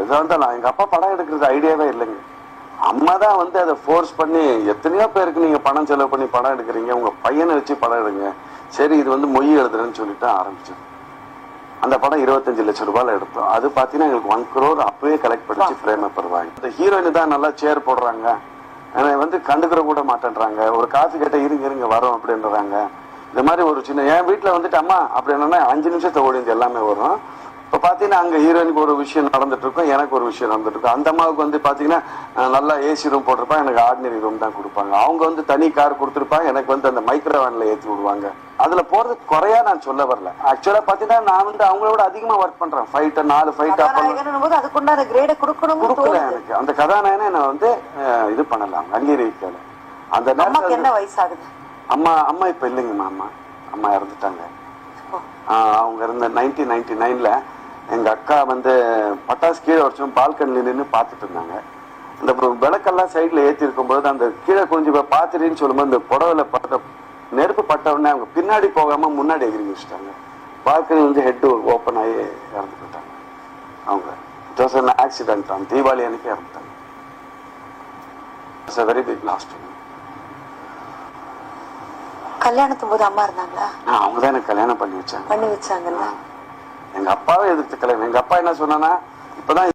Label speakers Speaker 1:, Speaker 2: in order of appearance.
Speaker 1: எதா இருந்தாலும் எங்க அப்பா படம் எடுக்கிறது ஐடியாவே இல்லைங்க. அம்மா தான் வந்து அதை ஃபோர்ஸ் பண்ணி எத்தனையோ பேருக்கு நீங்க பணம் செலவு பண்ணி படம் எடுக்கிறீங்க உங்க பையனை வச்சு படம் எடுங்க. சரி இது வந்து மொய் எழுதுறேன்னு சொல்லிட்டு ஆரம்பிச்சது அந்த படம் இருபத்தஞ்சு லட்சம் ரூபாயில எடுத்தோம். அது பாத்தீங்கன்னா எங்களுக்கு ஒன் crore அப்பவே கலெக்ட் பண்ணி பிரேம பெறுவாங்க இந்த ஹீரோயின் தான் நல்லா சேர் போடுறாங்க. என்னை வந்து கண்டுக்கிற கூட மாட்டேன்றாங்க. ஒரு காசு கேட்ட இருங்க இருங்க வரோம் அப்படின்றாங்க. இந்த மாதிரி ஒரு சின்ன என் வீட்டுல வந்துட்டு அம்மா அப்படி என்னன்னா அஞ்சு நிமிஷத்தை ஓடிந்து எல்லாமே வரும். இப்ப பாத்தீங்கன்னா அங்க ஹீரோயினுக்கு ஒரு விஷயம் நடந்துட்டு இருக்கும் எனக்கு ஒரு விஷயம் நடந்துட்டு இருக்கும் அந்த அம்மாவுக்கு வந்து பாத்தீங்கன்னா அஹ், நல்லா ஏசி ரூம் போட்டிருப்பாங்க எனக்கு ஆர்டினரி ரூம் தான் கொடுப்பாங்க. அவங்க வந்து தனி கார் கொடுத்துருப்பாங்க எனக்கு வந்து அந்த மைக்ரோ வேன்ல ஏத்தி விடுவாங்க. அதுல போறது குறையா நான் சொல்ல வரல. ஆக்சுவலா பாத்தீங்கன்னா நான் வந்து அவங்களோட அதிகமா ஒர்க் பண்றேன். ஃபைட் நாலு ஃபைட் அப்ப
Speaker 2: கதாநாயகன் போது அதுக்குண்டான கிரேட கொடுக்கணும்னு
Speaker 1: கொடுக்கல எனக்கு. அந்த கதாநாயகனை நான் வந்து இது பண்ணலாம். அங்கீகரிக்கல. அந்த
Speaker 2: அம்மாக்கு என்ன
Speaker 1: நேரத்துல
Speaker 2: வயசாகுது?
Speaker 1: அம்மா அம்மா இப்ப இல்லைங்கம்மா அம்மா அம்மா இறந்துட்டாங்க. அவங்க இருந்த நைன்டீன் நைன்டி நைன்ல எங்க அக்கா வந்து பட்டாசு கீழே வச்சோம் பால்கனில நின்று பார்த்துட்டு இருந்தாங்க. அப்புறம் விளக்கெல்லாம் சைட்ல ஏத்தி இருக்கும்போது அந்த கீழே கொஞ்சம் பார்த்துட்டேன்னு சொல்லும்போது இந்த புடவைல பட்ட நெருப்பு பட்ட உடனே அவங்க பின்னாடி போகாம முன்னாடி எகிரி வச்சுட்டாங்க. பால்கனி வந்து ஹெட் ஓப்பன் ஆகி இறந்து போயிட்டாங்க. அவங்க. இட் வாஸ் ஆக்சிடென்ட் அந்த தீபாவளி அன்னைக்கு இறந்துட்டாங்க. It's a very big lost
Speaker 2: கல்யாணத்தும் போது அம்மா இருந்தாங்களா?
Speaker 1: அவங்க தான் எனக்கு கல்யாணம் பண்ணி வச்சாங்க.
Speaker 2: பண்ணி வச்சாங்கல்ல?
Speaker 1: எங்க அப்பாவே எதிர்த்து கிளம்பி எங்க அப்பா என்ன சொன்னா இப்பதான்